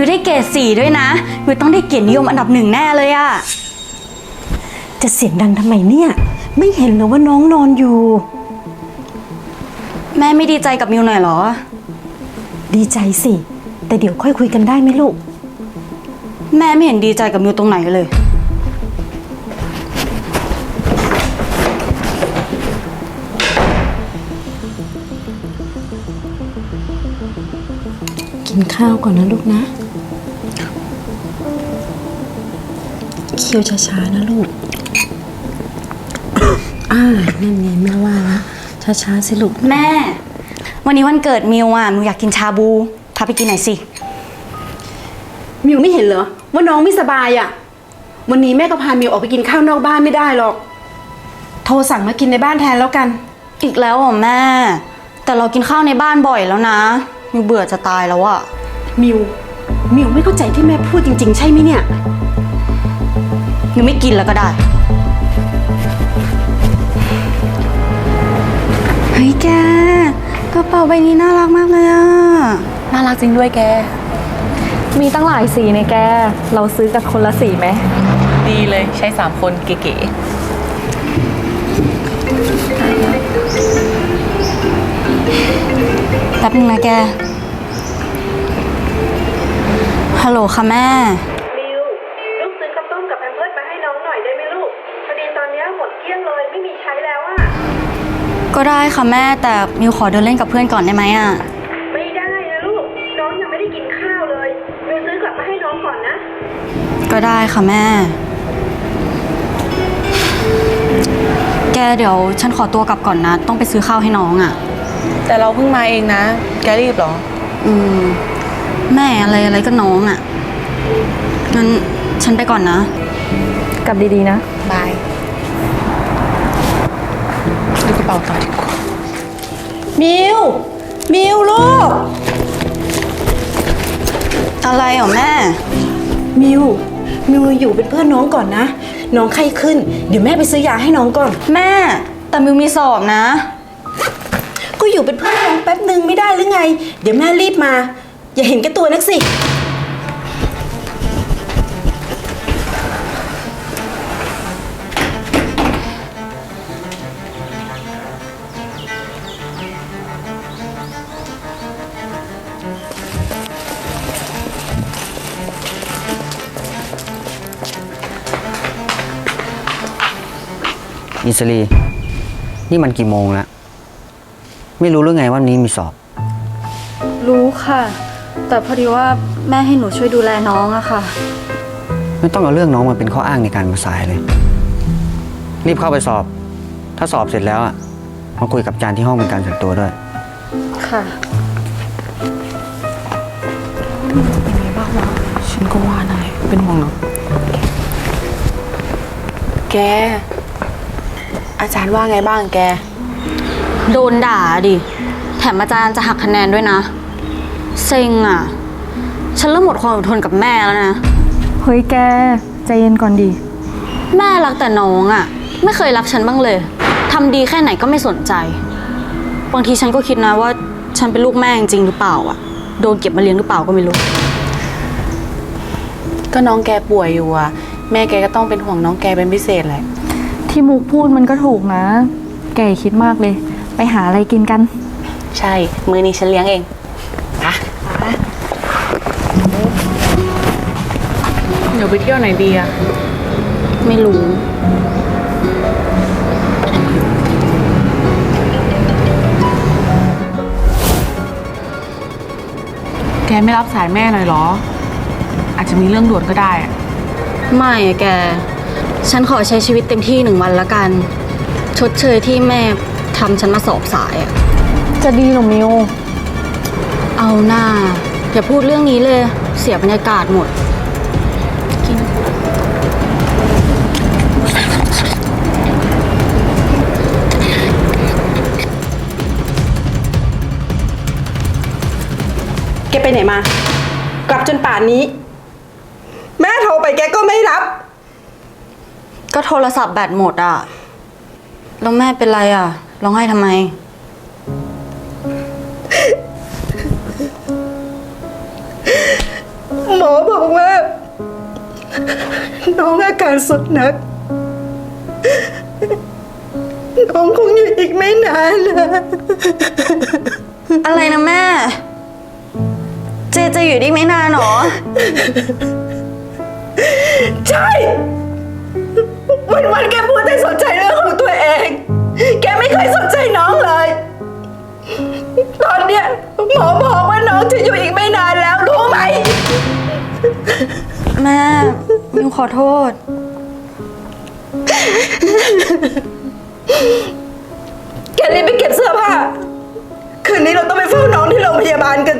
มิวได้เกรดสี่ด้วยนะมิวต้องได้เกียรตินิยมอันดับหนึ่งแน่เลยอะจะเสียงดังทำไมเนี่ย ไม่เห็นเหรอว่าน้องนอนอยู่ แม่ไม่ดีใจกับมิวหน่อยเหรอ ดีใจสิ แต่เดี๋ยวค่อยคุยกันได้ไหมลูก แม่ไม่เห็นดีใจกับมิวตรงไหนเลย กินข้าวก่อนนะลูกนะ คี้ยวช้าๆนะลูก อ่านั่นไงแม่ว่านะช้าๆสิลูก แม่ วันนี้วันเกิดมิวอะมิวอยากกินชาบู พาไปกินหน่อยสิ มิวไม่เห็นเหรอว่าน้องไม่สบายอะ่ะ วันนี้แม่ก็พามิวออกไปกินข้าวนอกบ้านไม่ได้หรอก โทรสั่งมากินในบ้านแทนแล้วกัน อีกแล้วเหรอแม่ แต่เรากินข้าวในบ้านบ่อยแล้วนะมิวเบื่อจะตายแล้วอะมิว มิวไม่เข้าใจที่แม่พูดจริง ๆ ใช่ไหมเนี่ย มิวไม่กินแล้วก็ได้ เฮ้ยแกกระเป๋าใบนี้น่ารักมากเลยอะน่ารักจริงด้วยแก มีตั้งหลายสีในแก เราซื้อกันคนละสีไหม ดีเลยใช้3คนเก๋แป๊บนึงนะแก ฮัลโหลค่ะแม่ ก็ได้ค่ะแม่แต่มิวขอเดินเล่นกับเพื่อนก่อนได้ไหมอะไม่ได้นะลูก น้องยังไม่ได้กินข้าวเลยมิวซื้อกลับมาให้น้องก่อนนะ ก็ได้ค่ะแม่ แกเดี๋ยวฉันขอตัวกลับก่อนนะ ต้องไปซื้อข้าวให้น้องอะ่ะๆแต่เราเพิ่งมาเองนะ แกรีบเหรอ อืม แม่อะไรอะไรก็น้องอะ่ะงั้นฉันไปก่อนนะ กลับดีๆนะ บาย ดูกระ เป๋าต่อดีกว่า มิว มิวลูก อะไรเหรอแม่ มิว มิวอยู่เป็นเพื่อนน้องก่อนนะ น้องไข้ขึ้น เดี๋ยวแม่ไปซื้อยาให้น้องก่อน แม่ แต่มิวมีสอบนะ ก็อยู่เป็นเพื่อนน้องแป๊บหนึ่งไม่ได้หรือไง เดี๋ยวแม่รีบมา อย่าเห็นแก่ตัวนักสิ อิสรีนี่มันกี่โมงแล้ว ไม่รู้หรือไงว่าวันนี้มีสอบ รู้ค่ะ แต่พอดีว่าแม่ให้หนูช่วยดูแลน้องอะค่ะ ไม่ต้องเอาเรื่องน้องมาเป็นข้ออ้างในการมาสายเลย รีบเข้าไปสอบ ถ้าสอบเสร็จแล้วอะมาคุยกับอาจารย์ที่ห้องเป็นการส่วนตัวด้วย ค่ะฉันก็ว่าอะไรเป็นห่วงเนาะแก อาจารย์ว่าไงบ้างแก โดนด่าดิ แถมอาจารย์จะหักคะแนนด้วยนะ เซ็งอะ ฉันเริ่มหมดความอดทนกับแม่แล้วนะ เฮ้ยแก ใจเย็นก่อนดิ แม่รักแต่น้องอะ ไม่เคยรักฉันบ้างเลย ทำดีแค่ไหนก็ไม่สนใจ บางทีฉันก็คิดนะว่า ฉันเป็นลูกแม่จริงๆหรือเปล่าอะ โดนเก็บมาเลี้ยงหรือเปล่าก็ไม่รู้ ก็น้องแกป่วยอยู่อะแม่แกก็ต้องเป็นห่วงน้องแกเป็นพิเศษแหละ ที่มุกพูดมันก็ถูกนะ แกอย่าคิดมากเลย ไปหาอะไรกินกัน ใช่ มือนี้ฉันเลี้ยงเองอะเดี๋ยวไปเที่ยวไหนดีอะไม่รู้ แกไม่รับสายแม่หน่อยเหรอ อาจจะมีเรื่องด่วนก็ได้อะไม่อะแก ฉันขอใช้ชีวิตเต็มที่หนึ่งวันละกัน ชดเชยที่แม่ทำฉันมาสอบสายอะจะดีหรอมิว เอาหน้า อย่าพูดเรื่องนี้เลย เสียบรรยากาศหมดแกไปไหนมา กลับจนป่านนี้ แม่โทรไปแกก็ไม่รับ ก็โทรศัพท์แบตหมดอะ แล้วแม่เป็นไรอะ ร้องไห้ทำไมมน้องอาการสุดหนัก น้องคงอยู่อีกไม่นานนะอะไรนะแม่ เจจะอยู่ได้ไม่นานหรอ ใช่ วันวันๆแกพูดแต่สนใจเรื่องของตัวเอง แกไม่เคยสนใจน้องเลย ตอนเนี้ยหมอบอกว่าน้องจะอยู่อีกไม่นานแล้ว รู้ไหม แม่มิวขอโทษ แกรีบไปเก็บเสื้อผ้า คืนนี้เราต้องไปเฝ้าน้องที่โรงพยาบาลกัน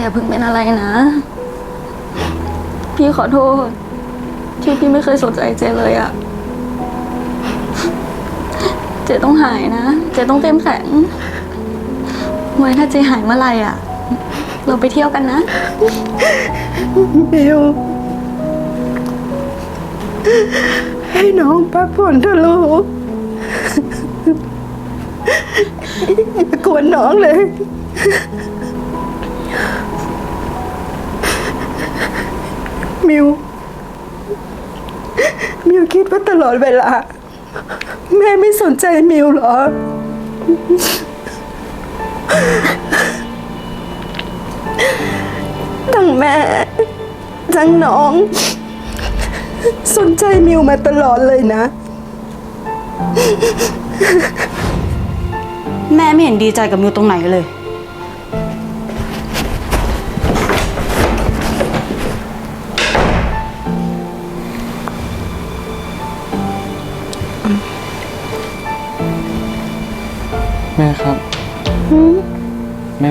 อย่าเพิ่งเป็นอะไรนะ พี่ขอโทษ ที่พี่ไม่เคยสนใจเจเลยอะเจต้องหายนะ เจต้องเต็มแข็งไว้ถ้าเจหายเมื่อไหร่อะเราไปเที่ยวกันนะบิวให้น้องพักผ่อนเถอะลูกอย่ากวนน้องเลย มิว มิวคิดว่าตลอดเวลา แม่ไม่สนใจมิวหรอ ทั้งแม่ทั้งน้อง สนใจมิวมาตลอดเลยนะ แม่ไม่เห็นดีใจกับมิวตรงไหนเลย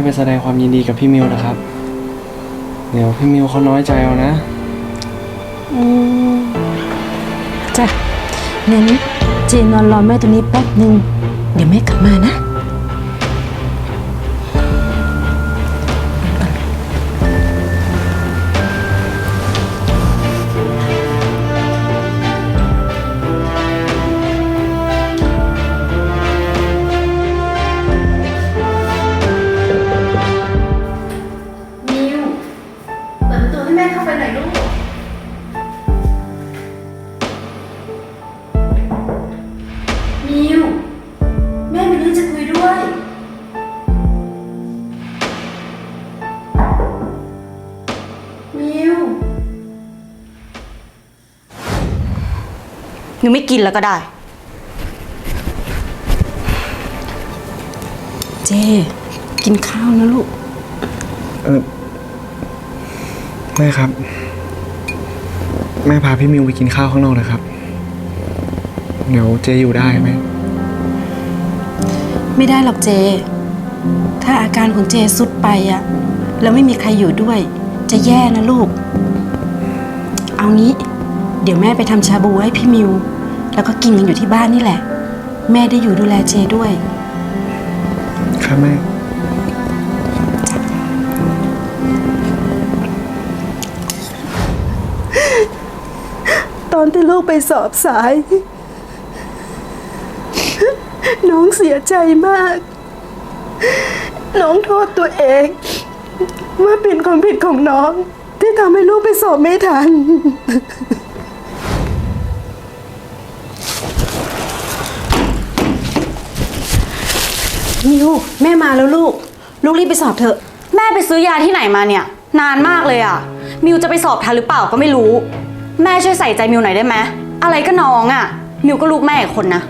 ไปแสดงความยินดีกับพี่มิวนะครับ เดี๋ยวพี่มิวเขาน้อยใจเอานะจ้ะงั้นเจนอนรอแม่ตรงนี้แป๊บหนึ่งเดี๋ยวแม่กลับมานะ แม่เข้าไปหน่อยลูก มิว แม่มีเรื่องจะคุยด้วย มิวมิวไม่กินแล้วก็ได้ เจ กินข้าวนะลูก เออ แม่ครับ แม่พาพี่มิวไปกินข้าวข้างนอกนะครับ เดี๋ยวเจอยู่ได้ไหมไม่ได้หรอกเจ ถ้าอาการของเจสุดไปอะแล้วไม่มีใครอยู่ด้วย จะแย่นะลูก เอางี้ เดี๋ยวแม่ไปทำชาบูให้พี่มิว แล้วก็กินกันอยู่ที่บ้านนี่แหละ แม่ได้อยู่ดูแลเจด้วย ครับแม่ อนที่ลูกไปสอบสาย น้องเสียใจมาก น้องโทษตัวเอง ว่าเป็นความผิดของน้อง ที่ทำให้ลูกไปสอบไม่ทันมิวแม่มาแล้วลูก ลูกรีบไปสอบเถอะ แม่ไปซื้อยาที่ไหนมาเนี่ย นานมากเลยอะ มิวจะไปสอบทันหรือเปล่าก็ไม่รู้ แม่ช่วยใส่ใจมิวหน่อยได้ไหมอะไรก็น้องอะมิวก็ลูกแม่อีกคนนะ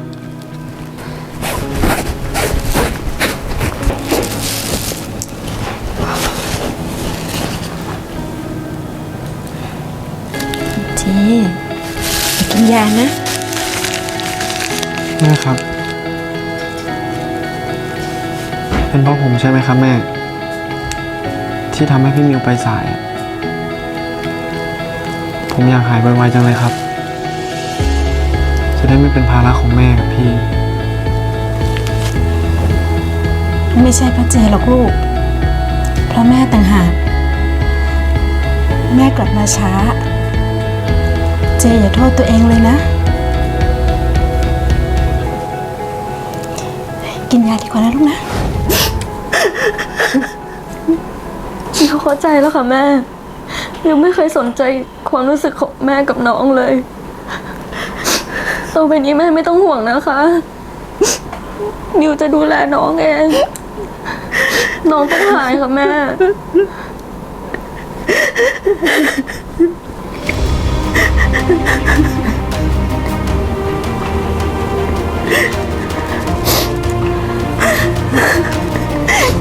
เจไปกินยานะ แม่ครับ เป็นเพราะผมใช่ไหมครับแม่ ที่ทำให้พี่มิวไปสายอะ ผมอยากหายไวๆจังเลยครับ จะได้ไม่เป็นภาระของแม่กับพี่ ไม่ใช่เพราะเจหรอกลูก เพราะแม่ต่างหาก แม่กลับมาช้า เจอย่าโทษตัวเองเลยนะ กินยาดีกว่านะลูกนะมิวเข้าใจแล้วค่ะแม่ ดิวไม่เคยสนใจความรู้สึกของแม่กับน้องเลยต่อไปนี้แม่ไม่ต้องห่วงนะคะดิวจะดูแลน้องเอง น้องต้องหายค่ะแม่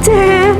เจม